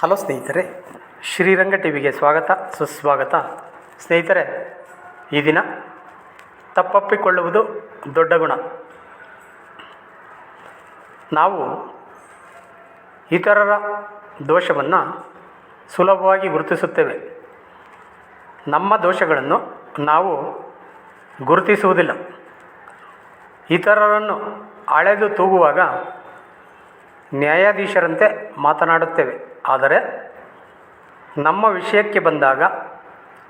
Hello ಸ್ನೇಹಿತರೆ, Sriranga T ವಿಗೆ ಸ್ವಾಗತ, ಸುಸ್ವಾಗತ. ಸ್ನೇಹಿತರೆ, ಈ ದಿನ ತಪ್ಪಪ್ಪಿಕೊಳ್ಳುವುದು ದೊಡ್ಡ ಗುಣ. ನಾವು ಇತರರ ದೋಷವನ್ನು ಸುಲಭವಾಗಿ ಗುರುತಿಸುತ್ತೇವೆ. ನಮ್ಮ ದೋಷಗಳನ್ನು ನಾವು ಗುರುತಿಸುವುದಿಲ್ಲ. ಇತರರನ್ನು ಅಳೆದು ತೂಗುವಾಗ ನ್ಯಾಯಾಧೀಶರಂತೆ ಮಾತನಾಡುತ್ತೇವೆ. ಆದರೆ ನಮ್ಮ ವಿಷಯಕ್ಕೆ ಬಂದಾಗ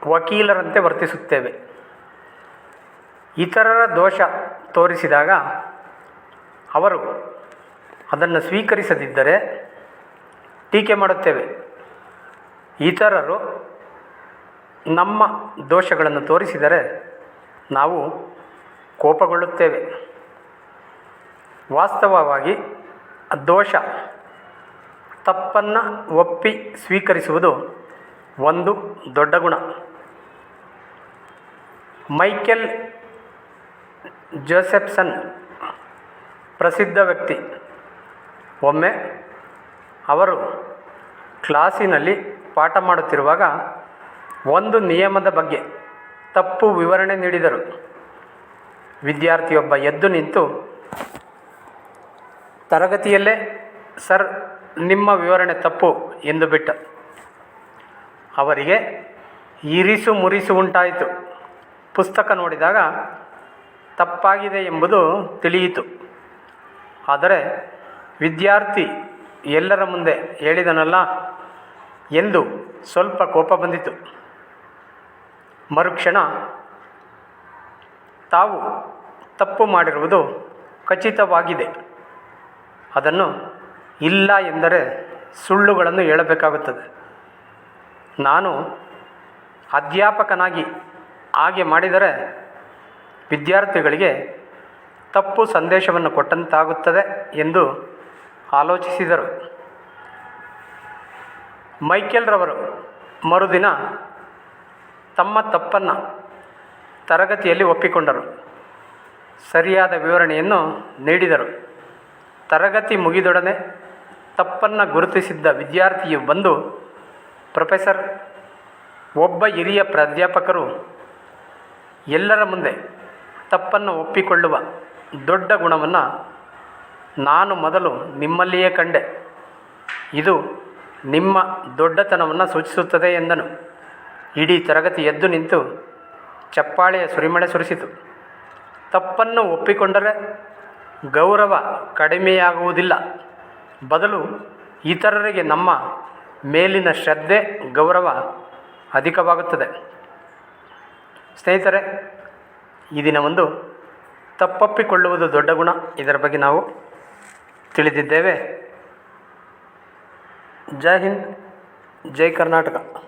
ವಕೀಲರಂತೆ ವರ್ತಿಸುತ್ತೇವೆ. ಇತರರ ದೋಷ ತೋರಿಸಿದಾಗ ಅವರು ಅದನ್ನು ಸ್ವೀಕರಿಸದಿದ್ದರೆ ಟೀಕೆ ಮಾಡುತ್ತೇವೆ. ಇತರರು ನಮ್ಮ ದೋಷಗಳನ್ನು ತೋರಿಸಿದರೆ ನಾವು ಕೋಪಗೊಳ್ಳುತ್ತೇವೆ. ವಾಸ್ತವವಾಗಿ ದೋಷ ತಪ್ಪನ್ನು ಒಪ್ಪಿ ಸ್ವೀಕರಿಸುವುದು ಒಂದು ದೊಡ್ಡ ಗುಣ. ಮೈಕೆಲ್ ಜೋಸೆಫ್ಸನ್, ಪ್ರಸಿದ್ಧ ವ್ಯಕ್ತಿ. ಒಮ್ಮೆ ಅವರು ಕ್ಲಾಸಿನಲ್ಲಿ ಪಾಠ ಮಾಡುತ್ತಿರುವಾಗ ಒಂದು ನಿಯಮದ ಬಗ್ಗೆ ತಪ್ಪು ವಿವರಣೆ ನೀಡಿದರು. ವಿದ್ಯಾರ್ಥಿಯೊಬ್ಬ ಎದ್ದು ನಿಂತು ತರಗತಿಯಲ್ಲೇ, ಸರ್ ನಿಮ್ಮ ವಿವರಣೆ ತಪ್ಪು ಎಂದು ಬಿಟ್ಟ. ಅವರಿಗೆ ಇರಿಸು ಮುರಿಸು ಉಂಟಾಯಿತು. ಪುಸ್ತಕ ನೋಡಿದಾಗ ತಪ್ಪಾಗಿದೆ ಎಂಬುದು ತಿಳಿಯಿತು. ಆದರೆ ವಿದ್ಯಾರ್ಥಿ ಎಲ್ಲರ ಮುಂದೆ ಹೇಳಿದನಲ್ಲ ಎಂದು ಸ್ವಲ್ಪ ಕೋಪ ಬಂದಿತು. ಮರುಕ್ಷಣ ತಾವು ತಪ್ಪು ಮಾಡಿರುವುದು ಖಚಿತವಾಗಿದೆ. ಅದನ್ನು ಇಲ್ಲ ಎಂದರೆ ಸುಳ್ಳುಗಳನ್ನು ಹೇಳಬೇಕಾಗುತ್ತದೆ. ನಾನು ಅಧ್ಯಾಪಕನಾಗಿ ಹಾಗೆ ಮಾಡಿದರೆ ವಿದ್ಯಾರ್ಥಿಗಳಿಗೆ ತಪ್ಪು ಸಂದೇಶವನ್ನು ಕೊಟ್ಟಂತಾಗುತ್ತದೆ ಎಂದು ಆಲೋಚಿಸಿದರು. ಮೈಕೆಲ್ರವರು ಮರುದಿನ ತಮ್ಮ ತಪ್ಪನ್ನು ತರಗತಿಯಲ್ಲಿ ಒಪ್ಪಿಕೊಂಡರು. ಸರಿಯಾದ ವಿವರಣೆಯನ್ನು ನೀಡಿದರು. ತರಗತಿ ಮುಗಿದೊಡನೆ ತಪ್ಪನ್ನು ಗುರುತಿಸಿದ್ದ ವಿದ್ಯಾರ್ಥಿಯು ಬಂದು, ಪ್ರೊಫೆಸರ್, ಒಬ್ಬ ಹಿರಿಯ ಪ್ರಾಧ್ಯಾಪಕರು ಎಲ್ಲರ ಮುಂದೆ ತಪ್ಪನ್ನು ಒಪ್ಪಿಕೊಳ್ಳುವ ದೊಡ್ಡ ಗುಣವನ್ನು ನಾನು ಮೊದಲು ನಿಮ್ಮಲ್ಲಿಯೇ ಕಂಡೆ. ಇದು ನಿಮ್ಮ ದೊಡ್ಡತನವನ್ನು ಸೂಚಿಸುತ್ತದೆ ಎಂದನು. ಇಡೀ ತರಗತಿ ಎದ್ದು ನಿಂತು ಚಪ್ಪಾಳೆಯ ಸುರಿಮಳೆ ಸುರಿಸಿತು. ತಪ್ಪನ್ನು ಒಪ್ಪಿಕೊಂಡರೆ ಗೌರವ ಕಡಿಮೆಯಾಗುವುದಿಲ್ಲ. ಬದಲು ಇತರರಿಗೆ ನಮ್ಮ ಮೇಲಿನ ಶ್ರದ್ಧೆ, ಗೌರವ ಅಧಿಕವಾಗುತ್ತದೆ. ಸ್ನೇಹಿತರೆ, ಈ ದಿನ ಒಂದು ತಪ್ಪಪ್ಪಿಕೊಳ್ಳುವುದು ದೊಡ್ಡ ಗುಣ. ಇದರ ಬಗ್ಗೆ ನಾವು ತಿಳಿದಿದ್ದೇವೆ. ಜೈ ಹಿಂದ್, ಜೈ ಕರ್ನಾಟಕ.